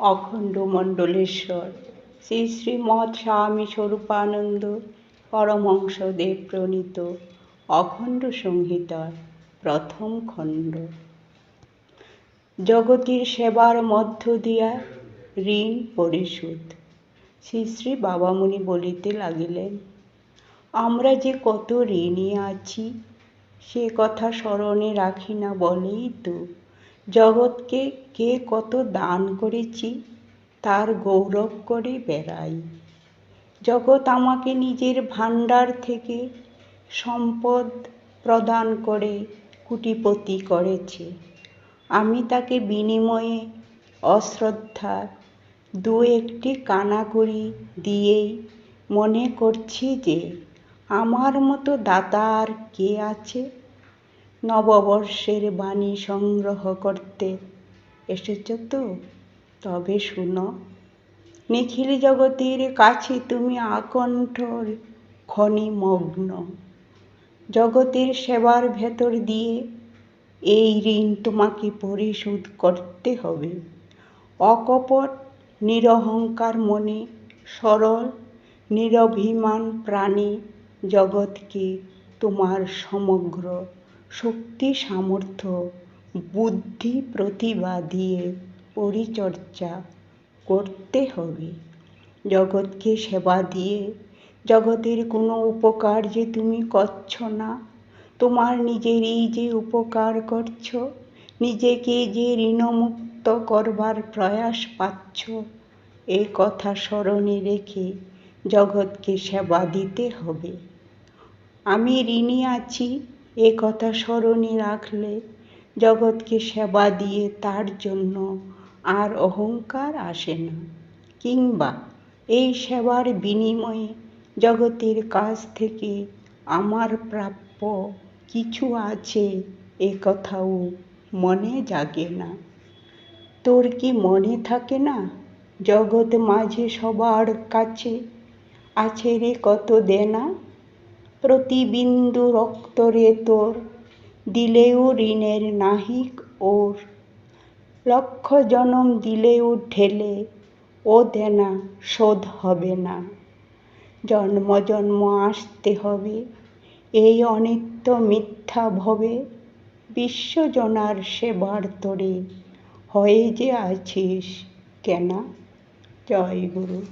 অখণ্ড মণ্ডলেশ্বর। শ্রী শ্রীমৎ স্বামী স্বরূপানন্দ পরমহংসদেব প্রণীত অখণ্ড সংহিতার প্রথম খণ্ড। জগতের সেবার মধ্য দিয়া ঋণ পরিশোধ। শ্রী শ্রী বাবামুনি বলিতে লাগিলেন, আমরা যে কত ঋণী আছি, সে কথা স্মরণে রাখি না বলেই তো জগৎকে কে কত দান করেছি, তার গৌরব করে বেড়াই। জগৎ আমাকে নিজের ভাণ্ডার থেকে সম্পদ প্রদান করে, কুটিপতি করেছে। আমি তাকে বিনিময়ে অশ্রদ্ধার দু একটি কানাকড়ি দিয়েই মনে করছি যে, আমার মতো দাতা আর কে আছে? নববর্ষের বাণী সংগ্রহ করতে এসেছ তো? তবে শুনো, নিখিল জগতের কাছে তুমি আকণ্ঠ খনি মগ্ন। জগতের সেবার ভেতর দিয়ে এই ঋণ তোমাকে পরিশোধ করতে হবে। অকপট, নিরহংকার মনে, সরল, নিরভিমান প্রাণী জগৎকে তোমার সমগ্র শক্তি, সামর্থ্য, বুদ্ধি, প্রতিভা দিয়ে পরিচর্যা করতে হবে। জগৎকে সেবা দিয়ে জগতের কোনো উপকার যে তুমি করছ না, তোমার নিজেরই যে উপকার করছ, নিজেকে যে ঋণমুক্ত করবার প্রয়াস পাচ্ছ, এ কথা স্মরণে রেখে জগৎকে সেবা দিতে হবে। আমি ঋণী আছি এ কথা স্মরণে রাখলে জগৎকে সেবা দিয়ে তার জন্য আর অহংকার আসে না। কিংবা এই সেবার বিনিময়ে জগতের কাছ থেকে আমার প্রাপ্য কিছু আছে, এ কথাও মনে জাগে না। তোর কি মনে থাকে না, জগৎ মাঝে সবার কাছে আছে রে কত দেনা? প্রতি বিন্দু রক্ত রে তোর দিলেও ঋণের নাহিক ওর। লক্ষ জনম দিলেও ঢেলে, ও দেনা শোধ হবে না। জন্ম জন্ম আসতে হবে, এই অনিত্য মিথ্যা ভবে। বিশ্বজনার সেবার তরে, হয়ে যে আছিস কেনা? জয় গুরু।